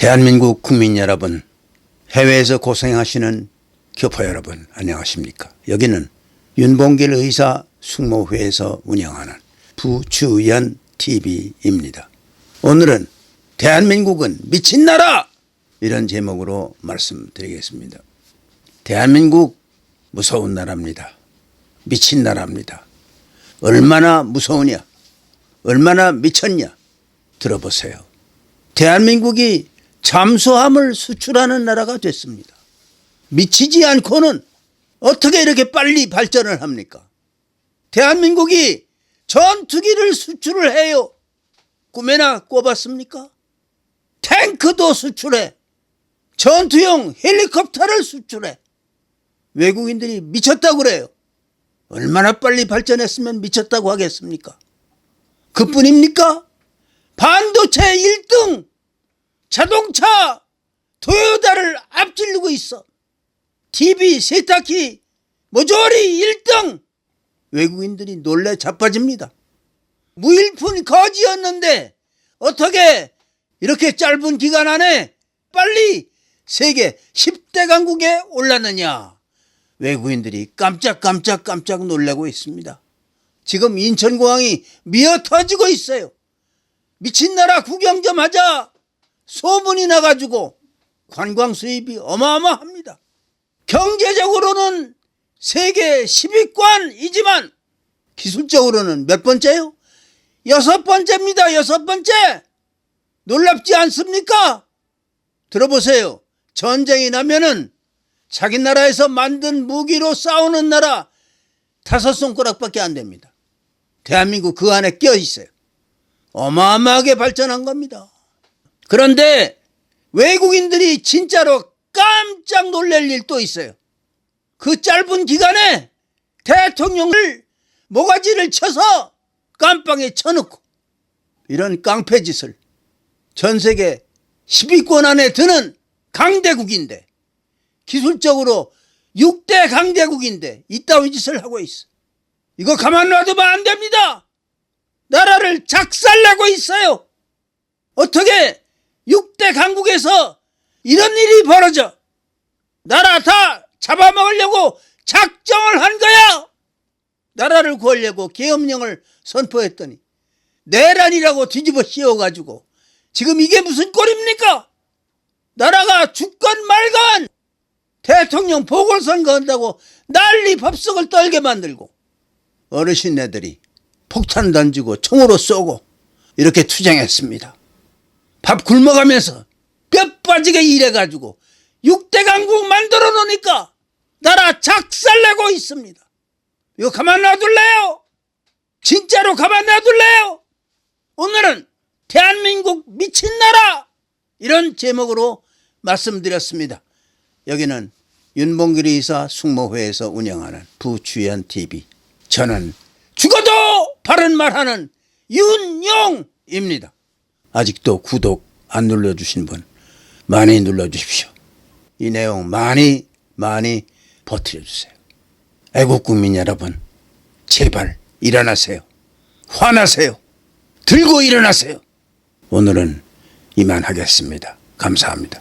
대한민국 국민 여러분, 해외에서 고생하시는 교포 여러분, 안녕하십니까? 여기는 윤봉길 의사 숙모회에서 운영하는 부주연 TV입니다. 오늘은 대한민국은 미친 나라! 이런 제목으로 말씀드리겠습니다. 대한민국 무서운 나라입니다. 미친 나라입니다. 얼마나 무서우냐? 얼마나 미쳤냐? 들어보세요. 대한민국이 잠수함을 수출하는 나라가 됐습니다. 미치지 않고는 어떻게 이렇게 빨리 발전을 합니까? 대한민국이 전투기를 수출을 해요. 꿈에나 꿔봤습니까? 탱크도 수출해. 전투용 헬리콥터를 수출해. 외국인들이 미쳤다고 그래요. 얼마나 빨리 발전했으면 미쳤다고 하겠습니까? 그뿐입니까? 반도체 1등 자동차 토요타를 앞지르고 있어. TV, 세탁기 모조리 1등 외국인들이 놀래 자빠집니다. 무일푼 거지였는데 어떻게 이렇게 짧은 기간 안에 빨리 세계 10대 강국에 올랐느냐. 외국인들이 깜짝깜짝 깜짝 놀라고 있습니다. 지금 인천공항이 미어 터지고 있어요. 미친 나라 구경 좀 하자. 소문이 나가지고 관광 수입이 어마어마합니다. 경제적으로는 세계 10위권이지만 기술적으로는 몇 번째요? 여섯 번째입니다. 여섯 번째. 놀랍지 않습니까? 들어보세요. 전쟁이 나면은 자기 나라에서 만든 무기로 싸우는 나라 다섯 손가락밖에 안 됩니다. 대한민국 그 안에 껴 있어요. 어마어마하게 발전한 겁니다. 그런데 외국인들이 진짜로 깜짝 놀랄 일또 있어요. 그 짧은 기간에 대통령을 모가지를 쳐서 깜빵에 쳐놓고 이런 깡패 짓을 전 세계 10위권 안에 드는 강대국인데 기술적으로 6대 강대국인데 이따위 짓을 하고 있어. 이거 가만 놔두면 안 됩니다. 나라를 작살내고 있어요. 어떻게 6대 강국에서 이런 일이 벌어져? 나라 다 잡아먹으려고 작정을 한 거야. 나라를 구하려고 계엄령을 선포했더니 내란이라고 뒤집어 씌워가지고 지금 이게 무슨 꼴입니까? 나라가 죽건 말건 대통령 보궐선거 한다고 난리 법석을 떨게 만들고 어르신네들이 폭탄 던지고 총으로 쏘고 이렇게 투쟁했습니다. 밥 굶어가면서 뼈 빠지게 일해가지고 6대 강국 만들어 놓으니까 나라 작살내고 있습니다. 이거 가만 놔둘래요? 진짜로 가만 놔둘래요? 오늘은 대한민국 미친 나라 이런 제목으로 말씀드렸습니다. 여기는 윤봉길 의사 숙모회에서 운영하는 부주연 TV. 저는 죽어도 바른 말하는 윤용입니다. 아직도 구독 안 눌러주신 분 많이 눌러주십시오. 이 내용 많이 많이 버텨주세요. 애국 국민 여러분 제발 일어나세요. 화나세요. 들고 일어나세요. 오늘은 이만하겠습니다. 감사합니다.